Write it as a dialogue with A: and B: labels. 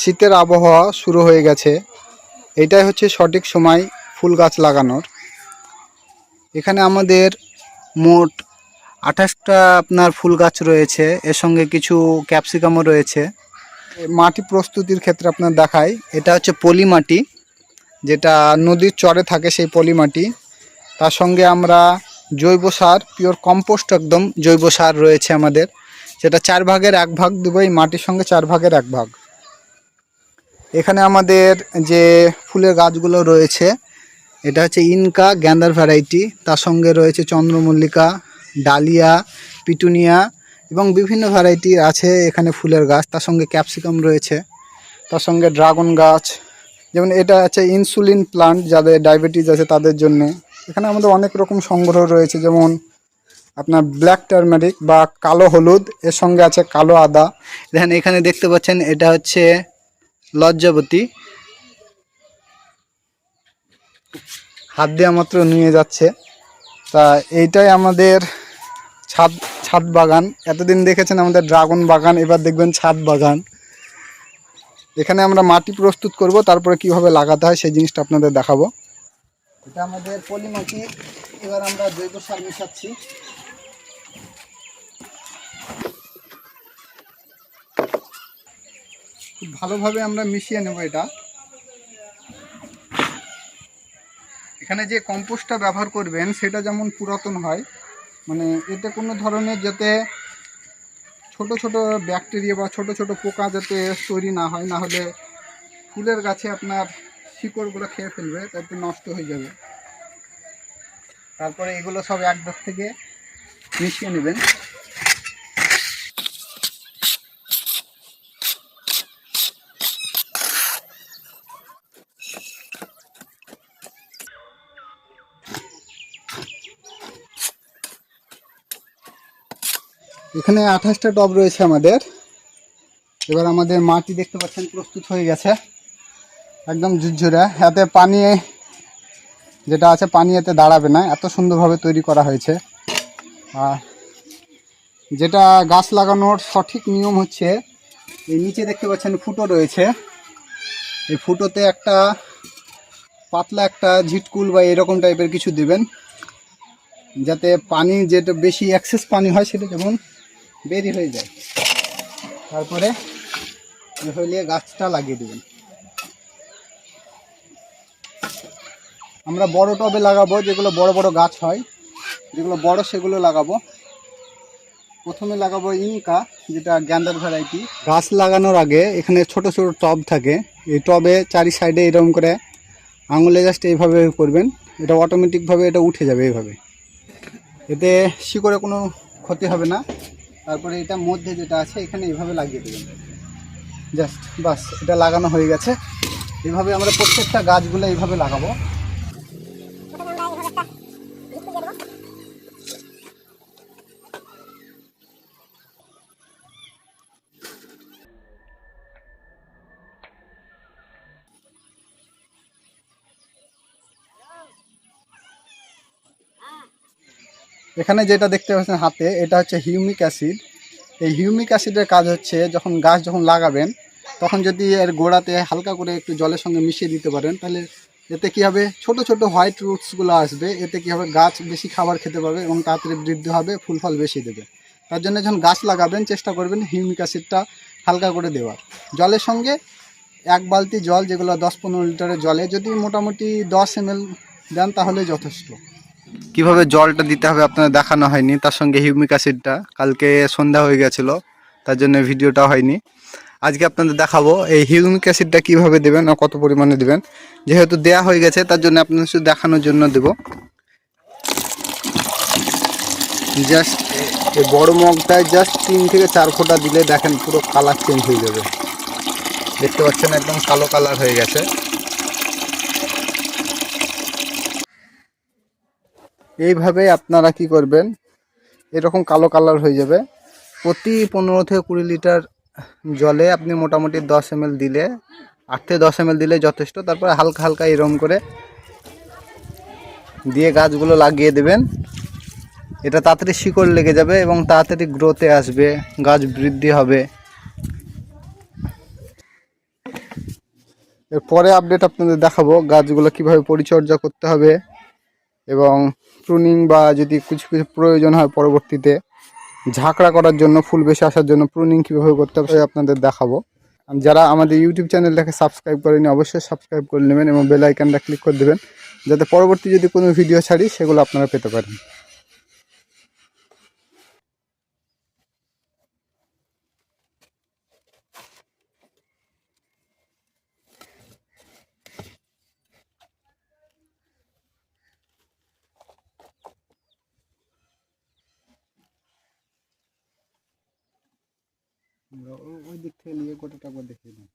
A: শীতের আবহাওয়া শুরু হয়ে গেছে। এটাই হচ্ছে সঠিক সময় ফুল গাছ লাগানোর। এখানে আমাদের মোট আঠাশটা আপনার ফুল গাছ রয়েছে, এর সঙ্গে কিছু ক্যাপসিকামও রয়েছে। মাটি প্রস্তুতির ক্ষেত্রে আপনার দেখায় এটা হচ্ছে পলি মাটি যেটা নদীর চরে থাকে সেই পলি মাটি তার সঙ্গে আমরা জৈব সার, পিওর কম্পোস্ট একদম জৈব সার রয়েছে আমাদের। যেটা চার ভাগের এক ভাগ দেবো, এই মাটির সঙ্গে চার ভাগের এক ভাগ। এখানে আমাদের যে ফুলের গাছগুলো রয়েছে, এটা হচ্ছে ইনকা গ্যান্দার ভ্যারাইটি, তার সঙ্গে রয়েছে চন্দ্রমল্লিকা, ডালিয়া, পিটুনিয়া এবং বিভিন্ন ভ্যারাইটি আছে এখানে ফুলের গাছ, তার সঙ্গে ক্যাপসিকাম রয়েছে, তার সঙ্গে ড্রাগন গাছ, যেমন এটা আছে ইনসুলিন প্লান্ট যাদের ডায়াবেটিস আছে তাদের জন্য। এখানে আমাদের অনেক রকম সংগ্রহ রয়েছে, যেমন আপনার ব্ল্যাক টার্মারিক বা কালো হলুদ, এর সঙ্গে আছে কালো আদা। দেখেন এখানে দেখতে পাচ্ছেন এটা হচ্ছে লজ্জাবতী। হাত দেওয়া মাত্র নিয়ে যাচ্ছে। তা এইটাই আমাদের ছাদ ছাদ বাগান। এতদিন দেখেছেন আমাদের ড্রাগন বাগান, এবার দেখবেন ছাদ বাগান। এখানে আমরা মাটি প্রস্তুত করব, তারপরে কীভাবে লাগাতে হয় সেই জিনিসটা আপনাদের দেখাবো। এটা আমাদের পলি মাটি এবার আমরা জৈব সার মিশাচ্ছি। ভালোভাবে আমরা মিশিয়ে নেব এটা। এখানে যে কম্পোস্টটা ব্যবহার করবেন, সেটা যেমন পুরাতন হয় মানে এতে কোনো ধরনের যাতে ছোট ছোট ব্যাকটেরিয়া বা ছোট ছোট পোকা যাতে তৈরি না হয়, না হলে ফুলের গাছে আপনার শিকড়গুলো খেয়ে ফেলবে, তাতে নষ্ট হয়ে যাবে। তারপরে এগুলো সব এক ডাক থেকে মিশিয়ে নেবেন। এখানে আঠাশটা টব রয়েছে আমাদের। এবার আমাদের মাটি দেখতে পাচ্ছেন, প্রস্তুত হয়ে গেছে। একদম ঝুরঝুরে। এতে পানি, যেটা আছে, পানি এতে দাঁড়াবে না। এত সুন্দরভাবে তৈরি করা হয়েছে। আর যেটা গাছ লাগানোর সঠিক নিয়ম হচ্ছে, এই নিচে দেখতে পাচ্ছেন ফুটো রয়েছে। এই ফুটোতে একটা পাতলা একটা ঝিটকুল বা এরকম টাইপের কিছু দেবেন, যাতে পানি যেটা বেশি অ্যাক্সেস পানি হয়, সেটা যেমন বেরি হয়ে যায়। তারপরে হইলে গাছটা লাগিয়ে দেবেন। আমরা বড় টবে লাগাবো, যেগুলো বড় বড় গাছ হয়, যেগুলো বড় সেগুলো লাগাবো। প্রথমে লাগাবো ইনকা, যেটা গ্যান্ডার ভ্যারাইটি। গাছ লাগানোর আগে এখানে ছোট ছোট টব থাকে। এই টবে চারি সাইডে এরকম করে আঙুলে জাস্ট এইভাবে করবেন। এটা অটোমেটিকভাবে এটা উঠে যাবে এইভাবে। এতে শিকড়ে কোনো ক্ষতি হবে না। তারপরে এটা মধ্যে যেটা আছে, এখানে এভাবে লাগিয়ে দেবেন। জাস্ট, বাস, এটা লাগানো হয়ে গেছে। এভাবে আমরা প্রত্যেকটা গাছগুলো এইভাবে লাগাবো। এখানে যেটা দেখতে পাচ্ছেন হাতে, এটা হচ্ছে হিউমিক অ্যাসিড। এই হিউমিক অ্যাসিডের কাজ হচ্ছে যখন গাছ যখন লাগাবেন, তখন যদি এর গোড়াতে হালকা করে একটু জলের সঙ্গে মিশিয়ে দিতে পারেন, তাহলে এতে কী হবে? ছোট ছোট হোয়াইট রুটসগুলো আসবে, এতে কী হবে? গাছ বেশি খাবার খেতে পাবে এবং তাড়াতাড়ি বৃদ্ধি হবে, ফুল ফল বেশি দেবে। তার জন্য যখন গাছ লাগাবেন, চেষ্টা করবেন হিউমিক অ্যাসিডটা হালকা করে দেওয়ার। জলের সঙ্গে এক বালতি জল, যেগুলো দশ পনেরো লিটারের জলে, যদি মোটামুটি দশ এম দেন, তাহলে যথেষ্ট। কীভাবে জলটা দিতে হবে আপনাদের দেখানো হয়নি, তার সঙ্গে হিউমিক অ্যাসিডটা। কালকে সন্ধ্যা হয়ে গেছিল, তার জন্য ভিডিওটা হয়নি। আজকে আপনাদের দেখাবো এই হিউমিক অ্যাসিডটা কীভাবে দেবেন আর কত পরিমাণে দেবেন। যেহেতু দেয়া হয়ে গেছে, তার জন্য আপনাদের শুধু দেখানোর জন্য দেব। জাস্ট এই বড় মগটায় জাস্ট তিন থেকে চার ফোঁটা দিলে দেখেন পুরো কালার চেঞ্জ হয়ে যাবে। দেখতে পাচ্ছেন একদম কালো কালার হয়ে গেছে। এইভাবে আপনারা কি করবেন? এরকম কালো কালার হয়ে যাবে। প্রতি পনেরো থেকে কুড়ি লিটার জলে আপনি মোটামুটি দশ এম দিলে, আট থেকে দশ এম দিলে যথেষ্ট। তারপরে হালকা হালকা এরকম করে দিয়ে গাছগুলো লাগিয়ে দেবেন। এটা তাড়াতাড়ি শিকড় লেগে যাবে এবং তাড়াতাড়ি গ্রোথে আসবে, গাছ বৃদ্ধি হবে। এর পরে আপডেট আপনাদের দেখাবো গাছগুলো কীভাবে পরিচর্যা করতে হবে। এবং প্রুনিং বা যদি কিছু কিছু প্রয়োজন হয় পরবর্তীতে, ঝাঁকড়া করার জন্য, ফুল বেশি আসার জন্য প্রুনিং কীভাবে করতে হবে আপনাদের দেখাবো। যারা আমাদের ইউটিউব চ্যানেলটাকে সাবস্ক্রাইব করেনি, অবশ্যই সাবস্ক্রাইব করে নেবেন এবং বেল আইকনটা ক্লিক করে দেবেন, যাতে পরবর্তী যদি কোনো ভিডিও ছাড়ি, সেগুলো আপনারা পেতে পারেন। ওই দিক থেকে নিয়ে গোটাটা একবার দেখিয়ে দিন